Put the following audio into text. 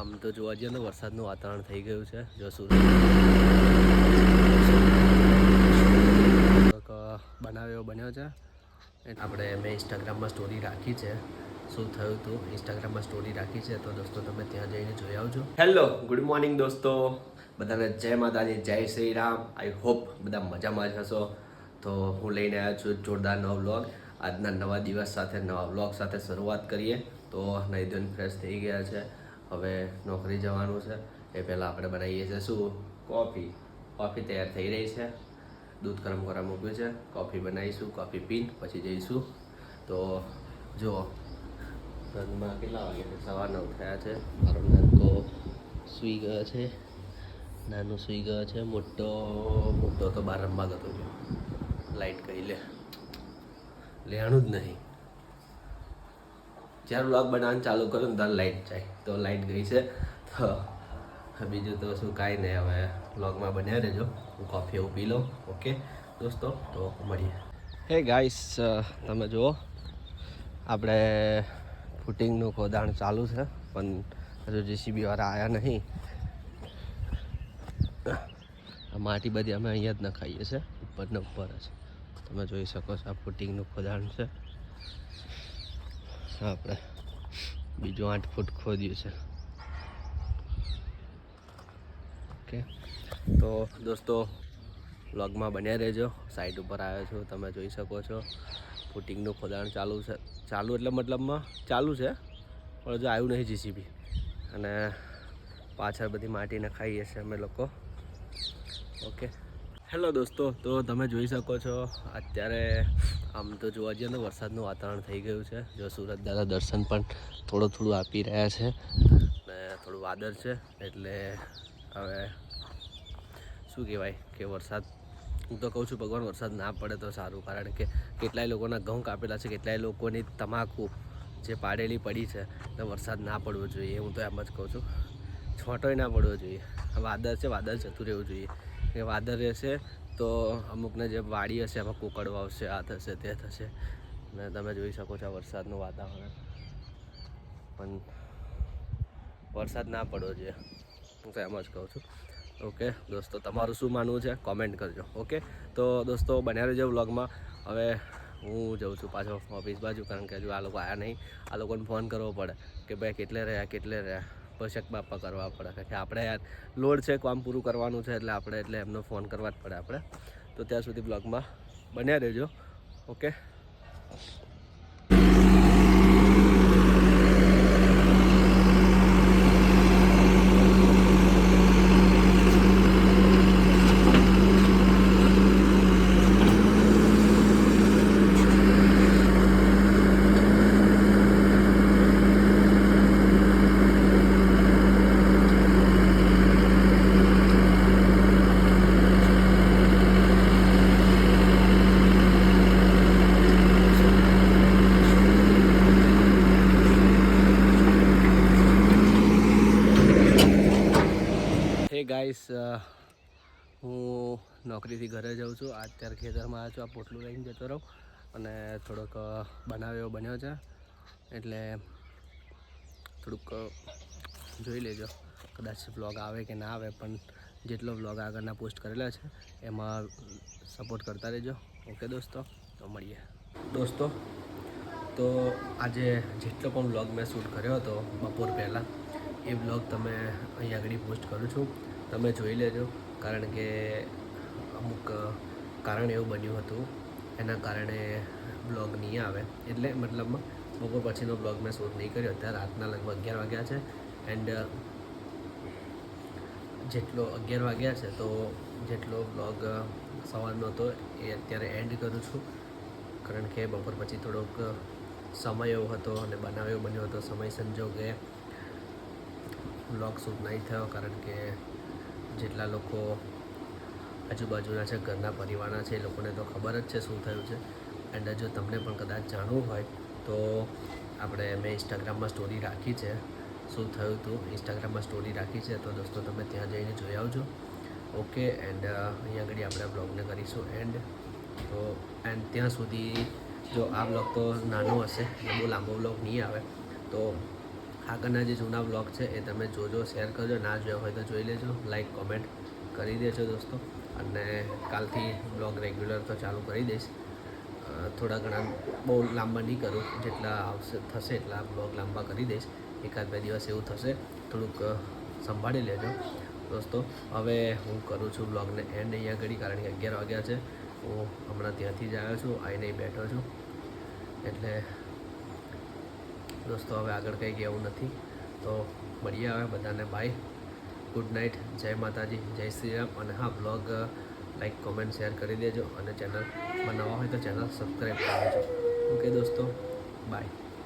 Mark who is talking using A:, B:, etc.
A: આમ તો જોવા જઈએ તો વરસાદનું વાતાવરણ થઈ ગયું છે, જો સુરત બનાવ્યો, બન્યો છે. આપણે મેં ઇન્સ્ટાગ્રામમાં સ્ટોરી રાખી છે, શું થયું હતું ઇન્સ્ટાગ્રામમાં સ્ટોરી રાખી છે, તો દોસ્તો તમે ત્યાં જઈને જોઈ આવજો. હેલો ગુડ મોર્નિંગ દોસ્તો. બધાને જય માતાજી, જય શ્રી રામ. આઈ હોપ બધા મજામાં જ હશો. તો હું લઈને આવ્યો છું જોરદાર નવો બ્લોગ આજના નવા દિવસ સાથે, નવા બ્લોગ સાથે શરૂઆત કરીએ. તો નહીં ધોઈને ફ્રેશ થઈ ગયા છે. હવે નોકરી જવાનું છે. એ પહેલાં આપણે બનાવીએ છીએ શું? કોફી. કોફી તૈયાર થઈ રહી છે. દૂધ ગરમ કરવા મૂક્યું છે. કોફી બનાવીશું, કોફી પીન, પછી જઈશું. તો જુઓ ધંધમાં કેટલા વાગે છે? સવા નવ થયા છે. મારો નાનકો સૂઈ ગયો છે. નાનું સૂઈ ગયો છે. મોટો મોટો તો બાર રમવા ગયો લાઇટ કહી લે. લેવાનું જ નહીં. જ્યારે વ્લોગ બનાવવાનું ચાલુ કરું ને ત્યારે લાઈટ જાય. તો લાઈટ ગઈ છે. તો બીજું તો શું, કાંઈ નહીં. હવે બ્લોગમાં બન્યા રહેજો. હું કોફી એવું પી લઉં. ઓકે દોસ્તો, તો મળીએ. હે ગાઈસ તમે જુઓ. આપણે ફૂટિંગનું ખોદાણ ચાલુ છે. પણ હજુ જેસીબી વાળા આવ્યા નહીં. માટી બધી અમે અહીંયા જ નખાઈએ છીએ. ઉપર ને ઉપર જ. તમે જોઈ શકો છો આ ફૂટિંગનું ખોદાણ છે. આપણે. બીજું આઠ ફૂટ ખોદ્યું છે. ઓકે. તો દોસ્તો વ્લોગમાં બન્યા રહેજો. સાઈડ ઉપર આવ્યો છું, તમે જોઈ શકો છો. ફૂટિંગનું ખોદાણ ચાલુ છે. ચાલુ એટલે મતલબમાં ચાલુ છે, પણ હજુ આવ્યું નહીં જીસીબી અને પાછળ બધી માટી નખાઈએ છીએ અમે લોકો. ઓકે. હેલો દોસ્તો, તો તમે જોઈ શકો છો, અત્યારે આમ તો જોવા જઈએ તો વરસાદનું વાતાવરણ થઈ ગયું છે. જો સુરત દાદા દર્શન પણ થોડું થોડું આપી રહ્યા છે ને થોડું વાદળ છે, એટલે હવે શું કહેવાય કે વરસાદ, હું તો કહું છું ભગવાન વરસાદ ના પડે તો સારું, કારણ કે કેટલાય લોકોના ઘઉં કાપેલા છે, કેટલાય લોકોની તમાકુ જે પાડેલી પડી છે, તો વરસાદ ના પડવો જોઈએ, હું તો એમ જ કહું છું. છોટોય ના પડવો જોઈએ. વાદળ છે, વાદળ જતું રહેવું જોઈએ. કે વાદળ રહેશે તો અમુકને જે વાડી હશે એમાં કુકડો આવશે, આ થશે, તે થશે. ને તમે જોઈ શકો છો વરસાદનું વાતાવરણ. પણ વરસાદ ના પડવો જોઈએ. હું એમ જ કહું છું. ઓકે, દોસ્તો, તમારું શું માનવું છે? કોમેન્ટ કરજો, ઓકે? તો દોસ્તો, બન્યા રહેજો વ્લોગમાં. હવે હું જઉં છું પાછો ઓફિસ બાજુ, કારણ કે હજુ આ લોકો આવ્યા નહીં. આ લોકોને ફોન કરવો પડે કે ભાઈ, કેટલે રહ્યા કેટલે રહ્યા? પશક બાપા કરવા પડે કે આપણે યાર લોડ છે કામ પૂરું કરવાનું છે એટલે આપણે એટલે એમનો ફોન કરવા જ પડે આપણે. તો ત્યાં સુધી બ્લોગમાં બન્યા રહેજો. ઓકે હે ગાઈસ હું નોકરીથી ઘરે જાઉં છું. આ અત્યારે ખેતરમાં આવ્યો છું આ પોટલું લઈને જતો રહું અને થોડોક બનાવ્યો બન્યો છે. એટલે થોડુંક જોઈ લેજો. કદાચ બ્લોગ આવે કે ના આવે, પણ જેટલો બ્લોગ આગળના પોસ્ટ કરેલા છે, એમાં સપોર્ટ કરતા રહેજો. ઓકે દોસ્તો, તો મળીએ. દોસ્તો, તો આજે જેટલો પણ બ્લોગ મેં શૂટ કર્યો હતો બપોર પહેલાં, એ બ્લોગ તમે અહીં આગળ પોસ્ટ કરું છું. તમે જોઈ લેજો, કારણ કે અમુક કારણ એવું બન્યું હતું. એના કારણે બ્લોગ નહીં આવે. એટલે મતલબમાં બપોર પછીનો બ્લોગ મેં શૂટ નહીં કર્યો. અત્યારે રાતના લગભગ અગિયાર વાગ્યા છે. એન્ડ જેટલો અગિયાર વાગ્યા છે, તો જેટલો બ્લોગ સવારનો હતો એ અત્યારે એન્ડ કરું છું. કારણ કે બપોર પછી થોડોક સમય એવો હતો અને બનાવ એવો બન્યો હતો. સમય સંજોગે બ્લોગ શૂટ નહીં થયો, કારણ કે જેટલા લોકો આજુબાજુના છે, ઘરના પરિવારના છે, એ લોકોને તો ખબર જ છે શું થયું છે. એન્ડ જો તમને પણ કદાચ જાણવું હોય, તો આપણે મેં ઇન્સ્ટાગ્રામમાં સ્ટોરી રાખી છે. શું થયું હતું ઇન્સ્ટાગ્રામમાં સ્ટોરી રાખી છે, તો દોસ્તો તમે ત્યાં જઈને જોઈ આવજો. ઓકે એન્ડ અહીંયા આગળ આપણે બ્લોગને કરીશું એન્ડ તો એન્ડ ત્યાં સુધી જો આ બ્લોગ તો નાનો હશે બહુ લાંબો બ્લોગ નહીં આવે. તો આગળના જે જૂના બ્લોગ છે એ તમે જોજો, શેર કરજો. ના જોયા હોય તો જોઈ લેજો. લાઈક કોમેન્ટ કરી દેજો દોસ્તો. અને કાલથી બ્લોગ રેગ્યુલર તો ચાલુ કરી દઈશ. થોડા ઘણા બહુ લાંબા નહીં કરું. જેટલા આવશે, થશે એટલા બ્લોગ લાંબા કરી દઈશ. એકાદ બે દિવસ એવું થશે. થોડુંક સંભાળી લેજો દોસ્તો. હવે હું કરું છું બ્લોગને એન્ડ અહીંયા ઘડી કારણ કે અગિયાર વાગ્યા છે. હું હમણાં ત્યાંથી જ આવ્યો છું. આવીને બેઠો છું. એટલે દોસ્તો, હવે આગળ કંઈ કહેવું નથી. તો મળીએ હવે બધાને. બાય ગુડ નાઇટ જય માતાજી. જય શ્રી રામ. અને હા બ્લોગ લાઈક કોમેન્ટ શેર કરી દેજો. અને ચેનલ બનાવવા હોય તો ચેનલ સબસ્ક્રાઈબ કરી દેજો. ઓકે દોસ્તો. બાય